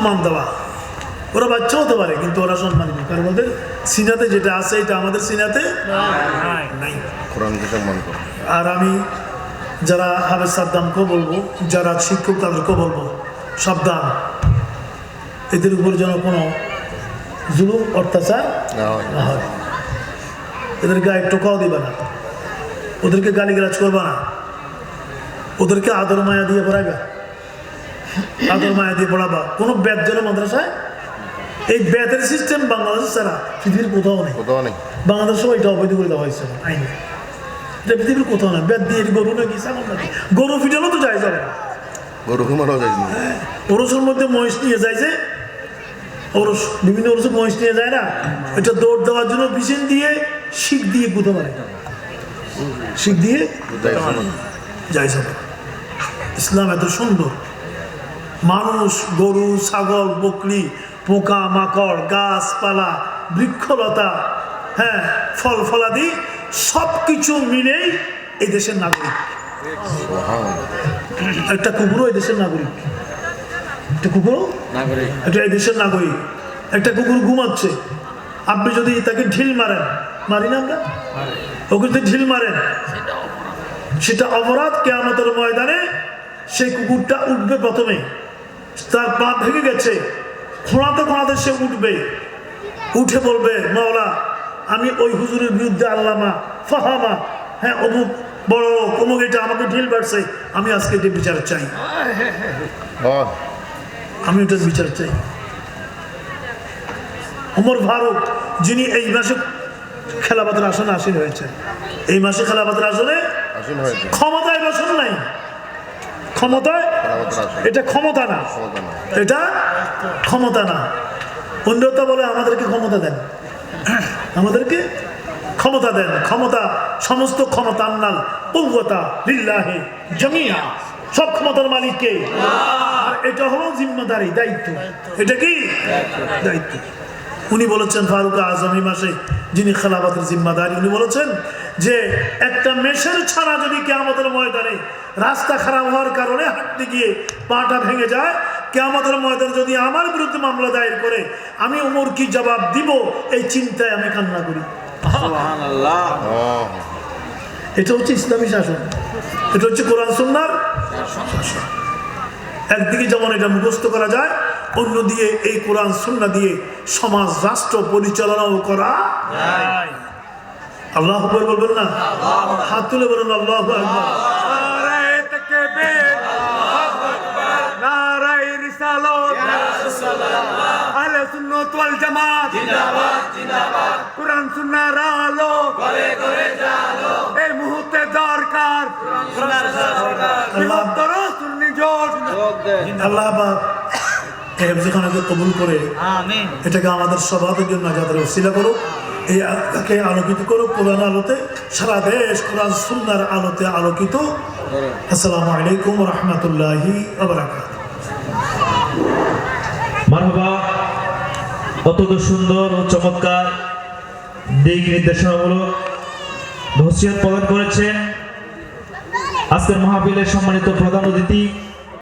সম্মান দেওয়া। ওরা বাচ্চা হতে পারে কিন্তু ওরা সম্মানিত কারণ ওদের সিনাতে যেটা আছে এটা আমাদের সিনাতে নাই। আর আমি যারা হাবেজ সাদ্দামকেও বলব যারা শিক্ষক তাদেরকেও বলব সাবধান। এদের উপর যেন কোনো জুলুম অত্যাচার না হয়। না হয়। এদের গায়ে টোকাও দিবে না। ওদেরকে গালিগালাজ করবে না। ওদেরকে আদর মায়া দিয়ে পড়াবে আদর মায়া দিয়ে পড়াবা। কোনো ব্যাত যেন মাদ্রাসায়? এই ব্যাতের সিস্টেম বাংলাদেশ ছাড়া পৃথিবীর কোথাও নেই। কোথাও নেই। বাংলাদেশেও এটা অবৈধ করে দেওয়া হয়েছে আইনে। এটা পৃথিবীর কোথাও না দিয়ে গরু নাকি ছাগল নাকি? গরু ফিটানো তো যায় যাবে না। গরু যায় না। ওরসের মধ্যে মহিষ নিয়ে যায় যে ওরস বিভিন্ন ওরসে মহিষ নিয়ে যায় না। এটা দৌড় দেওয়ার জন্য পিছন দিয়ে শিখ দিয়ে গুঁতো মারে। শিখ দিয়ে যাবে ইসলাম এত সুন্দর। মানুষ গরু ছাগল বকরি পোকা মাকড় গাছপালা বৃক্ষলতা হ্যাঁ ফল ফলাদি সব কিছু মিলেই এই দেশের নাগরিক। একটা কুকুরও এই দেশের নাগরিক। একটা কুকুরও? একটা এই দেশের নাগরিক। একটা কুকুর ঘুমাচ্ছে। আপনি যদি তাকে ঢিল মারেন মারি না আমরা? ওকে যদি ঢিল মারেন সেটা অপরাধ। কেয়ামতের ময়দানে সেই কুকুরটা উঠবে প্রথমে তার পা ভেঙে গেছে। খোঁড়াতে খোঁড়াতে সে উঠবে। উঠে বলবে মাওলা আমি ওই হুজুরের বিরুদ্ধে আল্লামা ফাহামা হ্যাঁ অমুক বড় লোক অমুক এটা আমাকে ঢিল বাড়ছে আমি আজকে এটা বিচার চাই। আমি ওটার বিচার চাই। ওমর ফারুক যিনি এই মাসে খেলাপাতের আসনে আসীন হয়েছে এই মাসে খেলাপাতের আসনে ক্ষমতায় বসন নাই। ক্ষমতায় এটা ক্ষমতা না। এটা ক্ষমতা না। অন্যতা বলে আমাদেরকে ক্ষমতা দেন। আমাদেরকে ক্ষমতা দেন। ক্ষমতা, সমস্ত ক্ষমতা সব ক্ষমতার মালিককে। এটা হলো জিম্মাদারি, দায়িত্ব। এটা কি? দায়িত্ব। উনি বলেছেন ফারুক আজম মাসে যিনি খেলাফতের জিম্মাদারি উনি বলেছেন যে একটা মেশের ছাড়া যদি কেয়ামতের ময়দানে রাস্তা খারাপ হওয়ার কারণে হাঁটতে গিয়ে পাটা ভেঙে যায় কেয়ামতের ময়দানে যদি আমার বিরুদ্ধে মামলা দায়ের করে আমি ওমর কি জবাব দিব? এই চিন্তায় আমি কান্না করি। এটা হচ্ছে ইসলামী শাসন। এটা হচ্ছে কোরআন সুন্নার শাসন একদিকে যেমন এটা মুখস্থ করা যায় অন্য দিয়ে এই কোরআন সুন্না দিয়ে সমাজ রাষ্ট্র পরিচালনাও করা আল্লাহ বলবেন না? হাত তুলে বলুন আল্লাহ আকবর। নারায়ে তাকবীর। নারায়ে রিসালাত। ওয়াল জামাত। জিন্দাবাদ জিন্দাবাদ। কোরআন সুন্নাহর আলো। করে করে জালো। এই মুহূর্তে দরকার। কোরআন সুন্নাহর বৃহত্তর সুন্নি জোট। আল্লাহ হেফজখানাকে কবুল করে এটাকে আমাদের সবাদের জন্য যাদের ওসিলা করুক এই আলোকে আলোকিত করুক কোরআন আলোতে সারা দেশ কোরআন সুন্নার আলোতে আলোকিত। আসসালামু আলাইকুম রহমতুল্লাহি মারহাবা অত্যন্ত সুন্দর ও চমৎকার দিক নির্দেশনামূলক নসিহত প্রদান করেছেন আজকের মাহফিলের সম্মানিত প্রধান অতিথি